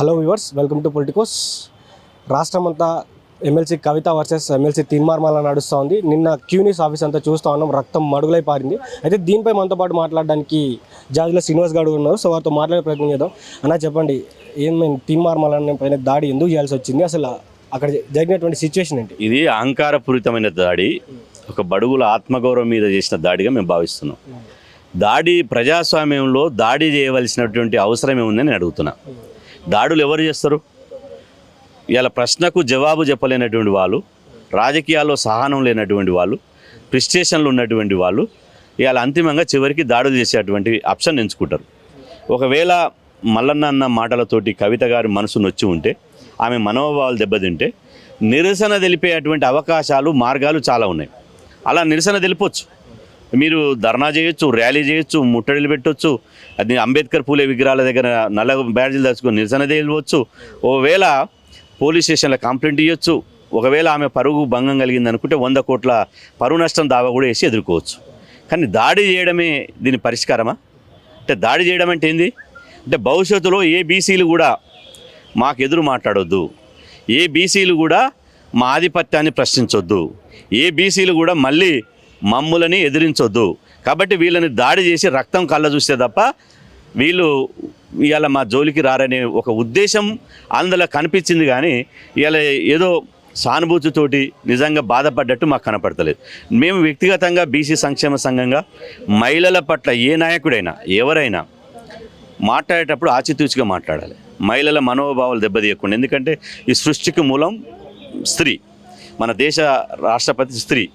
Hello viewers welcome to Politicos. రాష్ట్రమంతా MLC Kavitha versus MLC తీన్మార్మల నడుస్తూ ఉంది నిన్న క్యూనిస్ ఆఫీస్ అంతా చూస్తూ ఉన్నాం రక్తం మడుగులై పారింది. అయితే దీనిపై మనతో పాటు మాట్లాడడానికి జాజుల శ్రీనివాస్ గారు ఉన్నారు. సో వారితో మాట్లాడే ప్రయత్నం చేద్దాం. అన్న చెప్పండి ఏమైంది తీన్మార్మల పైన దాడి ఎందుకు చేయాల్సి వచ్చింది? అసలు అక్కడ జరిగినటువంటి సిచ్యువేషన్ ఏంటి? ఇది అహంకారపూరితమైన దాడి ఒక బడుగుల ఆత్మగౌరవం మీద చేసిన దాడిగా మేము భావిస్తున్నాం. దాడి ప్రజాస్వామ్యంలో దాడి చేయవలసినటువంటి అవసరం ఏముందని నేను అడుగుతున్నా. దాడులు ఎవరు చేస్తారు? ఇలా ప్రశ్నకు జవాబు చెప్పలేనటువంటి వాళ్ళు రాజకీయాల్లో సహనం లేనటువంటి వాళ్ళు ప్రిస్టేషన్లు ఉన్నటువంటి వాళ్ళు ఇవాళ అంతిమంగా చివరికి దాడులు చేసేటువంటి ఆప్షన్ ఎంచుకుంటారు. ఒకవేళ మల్లన్న అన్న మాటలతోటి కవిత గారి మనసు నొచ్చి ఉంటే ఆమె మనోభావాలు దెబ్బతింటే నిరసన తెలిపేటువంటి అవకాశాలు మార్గాలు చాలా ఉన్నాయి. అలా నిరసన తెలిపొచ్చు. మీరు ధర్నా చేయొచ్చు ర్యాలీ చేయొచ్చు ముట్టడిలు పెట్టొచ్చు అది అంబేద్కర్ పూలే విగ్రహాల దగ్గర నల్ల బ్యాడ్జీలు దాచుకొని నిరసన తెలియవచ్చు. ఒకవేళ పోలీస్ స్టేషన్లో కంప్లైంట్ ఇవ్వచ్చు ఒకవేళ ఆమె పరుగు భంగం కలిగింది అనుకుంటే వంద కోట్ల పరువు నష్టం దావా కూడా వేసి ఎదుర్కోవచ్చు. కానీ దాడి చేయడమే దీని పరిష్కారమా? అంటే దాడి చేయడం అంటే ఏంది? అంటే భవిష్యత్తులో ఏ బీసీలు కూడా మాకు ఎదురు మాట్లాడొద్దు. ఏ బీసీలు కూడా మా ఆధిపత్యాన్ని ప్రశ్నించొద్దు. ఏ బీసీలు కూడా మళ్ళీ మమ్ములని ఎదిరించొద్దు. కాబట్టి వీళ్ళని దాడి చేసి రక్తం కళ్ళ చూస్తే తప్ప వీళ్ళు ఇవాళ మా జోలికి రారనే ఒక ఉద్దేశం అందులో కనిపించింది కానీ ఇవాళ ఏదో సానుభూతితోటి నిజంగా బాధపడ్డట్టు మాకు కనపడతలేదు. మేము వ్యక్తిగతంగా బీసీ సంక్షేమ సంఘంగా మహిళల పట్ల ఏ నాయకుడైనా ఎవరైనా మాట్లాడేటప్పుడు ఆచితూచిగా మాట్లాడాలి. మహిళల మనోభావాలు దెబ్బతీయకుండా. ఎందుకంటే ఈ సృష్టికి మూలం స్త్రీ. మన దేశ రాష్ట్రపతి స్త్రీ.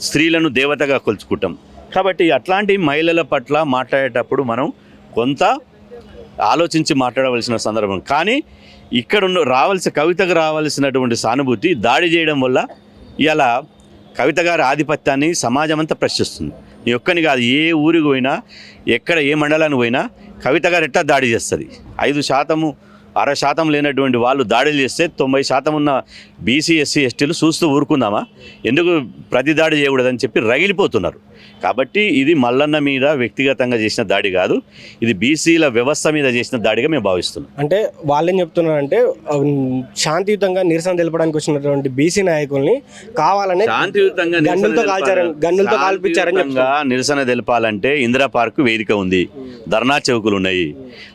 స్త్రీలను దేవతగా కొలుచుకుంటాం. కాబట్టి అట్లాంటి మహిళల పట్ల మాట్లాడేటప్పుడు మనం కొంత ఆలోచించి మాట్లాడవలసిన సందర్భం. కానీ ఇక్కడ ఉన్న రావాల్సిన కవితకు రావాల్సినటువంటి సానుభూతి దాడి చేయడం వల్ల ఇలా కవిత గారి ఆధిపత్యాన్ని సమాజం అంతా ప్రశ్నిస్తుంది. నీ ఒక్కని కాదు ఏ ఊరికి పోయినా ఎక్కడ ఏ మండలానికి పోయినా కవిత గారు ఎట్లా దాడి చేస్తుంది? ఐదు శాతము అర శాతం లేనటువంటి వాళ్ళు దాడులు చేస్తే తొంభై శాతం ఉన్న బీసీ ఎస్సీ ఎస్టీలు చూస్తూ ఊరుకుందామా? ఎందుకు ప్రతి దాడి చేయకూడదని చెప్పి రగిలిపోతున్నారు. కాబట్టి ఇది మల్లన్న మీద వ్యక్తిగతంగా చేసిన దాడి కాదు ఇది బీసీల వ్యవస్థ మీద చేసిన దాడిగా మేము భావిస్తున్నాం. అంటే వాళ్ళేం చెప్తున్నారంటే శాంతియుతంగా నిరసన తెలపడానికి వచ్చినటువంటి బీసీ నాయకుల్ని కావాలనే గన్నులతో కాల్పించారని శాంతియుతంగా నిరసన తెలపాలంటే ఇందిరా పార్క్ వేదిక ఉంది ధర్నా చౌకులు ఉన్నాయి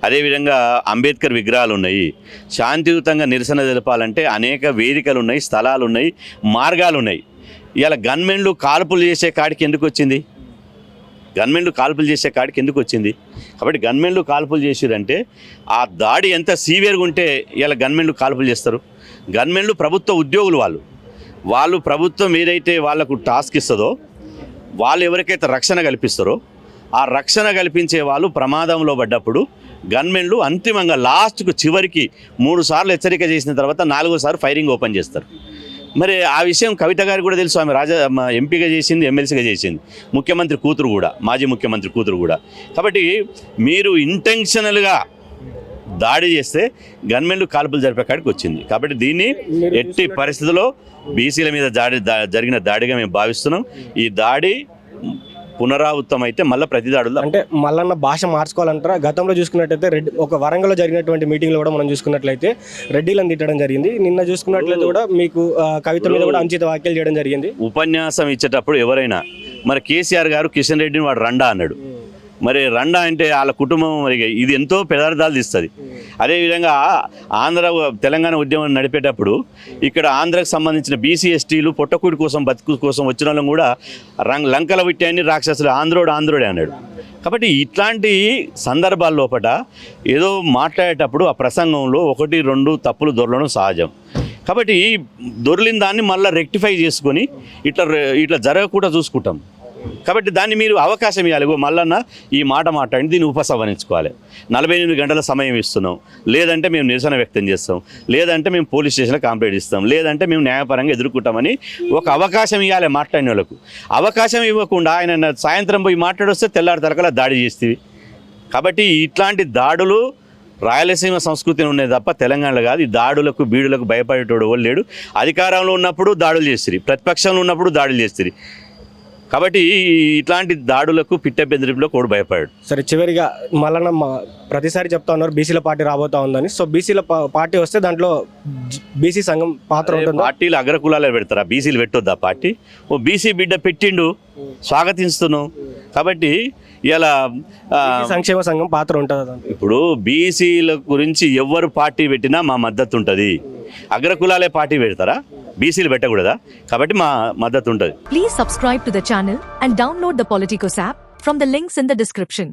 అదేవిధంగా అంబేద్కర్ విగ్రహాలు ఉన్నాయి. శాంతియుతంగా నిరసన తెలపాలంటే అనేక వేదికలు ఉన్నాయి స్థలాలు ఉన్నాయి మార్గాలు ఉన్నాయి. ఇవాళ గన్మెన్లు కాల్పులు చేసే కాడికి ఎందుకు వచ్చింది? గన్మెన్లు కాల్పులు చేసే కాడికి ఎందుకు వచ్చింది? కాబట్టి గన్మెన్లు కాల్పులు చేసిరంటే ఆ దాడి ఎంత సీవియర్గా ఉంటే ఇలా గన్మెన్లు కాల్పులు చేస్తారు. గన్మెన్లు ప్రభుత్వ ఉద్యోగులు వాళ్ళు. వాళ్ళు ప్రభుత్వం ఏదైతే వాళ్ళకు టాస్క్ ఇస్తుందో వాళ్ళు ఎవరికైతే రక్షణ కల్పిస్తారో ఆ రక్షణ కల్పించే వాళ్ళు ప్రమాదంలో పడ్డప్పుడు గన్మెన్లు అంతిమంగా లాస్ట్కు చివరికి మూడు సార్లు హెచ్చరిక చేసిన తర్వాత నాలుగోసారి ఫైరింగ్ ఓపెన్ చేస్తారు. మరి ఆ విషయం కవిత గారికి కూడా తెలుసు. ఆమె రాజా మా ఎంపీగా చేసింది ఎమ్మెల్సీగా చేసింది. ముఖ్యమంత్రి కూతురు కూడా మాజీ ముఖ్యమంత్రి కూతురు కూడా. కాబట్టి మీరు ఇంటెన్షనల్గా దాడి చేస్తే గన్మెన్లు కాల్పులు జరిపే కాడికి వచ్చింది. కాబట్టి దీన్ని ఎట్టి పరిస్థితుల్లో బీసీల మీద దాడి దా- జరిగిన దాడిగా మేము భావిస్తున్నాం. ఈ దాడి పునరావృతం అయితే మళ్ళీ ప్రతి దాడుల్లో అంటే మల్లన్న భాష మార్చుకోవాలంటారా? గతంలో చూసుకున్నట్టయితే రెడ్డి ఒక వరంగల్లో జరిగినటువంటి మీటింగ్లో కూడా మనం చూసుకున్నట్లయితే రెడ్డిలను తిట్టడం జరిగింది. నిన్న చూసుకున్నట్లయితే కూడా మీకు కవిత మీద కూడా అంచిత వ్యాఖ్యలు చేయడం జరిగింది. ఉపన్యాసం ఇచ్చేటప్పుడు ఎవరైనా మరి కేసీఆర్ గారు కిషన్ రెడ్డిని వాడు రండా అన్నాడు. మరి రండా అంటే వాళ్ళ కుటుంబం మరి ఇది ఎంతో పెదార్థాలు తీస్తుంది. అదేవిధంగా ఆంధ్ర తెలంగాణ ఉద్యమం నడిపేటప్పుడు ఇక్కడ ఆంధ్రకు సంబంధించిన బీసీ ఎస్టీలు పొట్టకూడి కోసం బతుకు కోసం వచ్చిన వాళ్ళని కూడా రంగ్ లంకల విట్టాయని రాక్షసులు ఆంధ్రోడు ఆంధ్రోడే అన్నాడు. కాబట్టి ఇట్లాంటి సందర్భాల లోపల ఏదో మాట్లాడేటప్పుడు ఆ ప్రసంగంలో ఒకటి రెండు తప్పులు దొరలడం సహజం. కాబట్టి దొరిలిన దాన్ని మళ్ళీ రెక్టిఫై చేసుకొని ఇట్లా ఇట్లా జరగకుండా చూసుకుంటాం. కాబట్టి దాన్ని మీరు అవకాశం ఇవ్వాలి. మళ్ళన్న మల్లన్న ఈ మాట మాట్లాడి దీన్ని ఉపసంహరించుకోవాలి. నలభై ఎనిమిది గంటల సమయం ఇస్తున్నాం. లేదంటే మేము నిరసన వ్యక్తం చేస్తాం. లేదంటే మేము పోలీస్ స్టేషన్లో కంప్లైంట్ ఇస్తాం. లేదంటే మేము న్యాయపరంగా ఎదుర్కొంటామని ఒక అవకాశం ఇవ్వాలి మాట్లాడిన వాళ్ళకు. అవకాశం ఇవ్వకుండా ఆయన సాయంత్రం పోయి మాట్లాడొస్తే తెల్లారి తరకలా దాడి చేస్తుంది కాబట్టి ఇట్లాంటి దాడులు రాయలసీమ సంస్కృతి ఉన్నాయి తప్ప తెలంగాణలో కాదు. ఈ దాడులకు బీడులకు భయపడేటోడు వాళ్ళు లేడు. అధికారంలో ఉన్నప్పుడు దాడులు చేస్తుంది ప్రతిపక్షంలో ఉన్నప్పుడు దాడులు చేస్తుంది కాబట్టి ఇట్లాంటి దాడులకు పిట్ట బెదిరింపులో కోడు భయపడాడు సరే చివరిగా మళ్ళీ ప్రతిసారి చెప్తా ఉన్నారు బీసీల పార్టీ రాబోతా ఉందని. సో బీసీల పార్టీ వస్తే దాంట్లో బీసీ సంఘం పాత్ర ఉంటుందా? పార్టీలు అగ్రకులాలే పెడతారా? బీసీలు పెట్టొద్దా పార్టీ? ఓ బీసీ బిడ్డ పెట్టిండు స్వాగతిస్తున్నాం. కాబట్టి ఇలా సంక్షేమ సంఘం పాత్ర ఉంటుందా ఇప్పుడు బీసీల గురించి ఎవరు పార్టీ పెట్టినా మా మద్దతు ఉంటుంది. అగ్రకులాలే పార్టీ పెడతారా? బీసీలు పెట్టకూడదా కాబట్టి మా మద్దతు ఉంటుంది Please subscribe to the channel and download the Politicos app from the links in the description.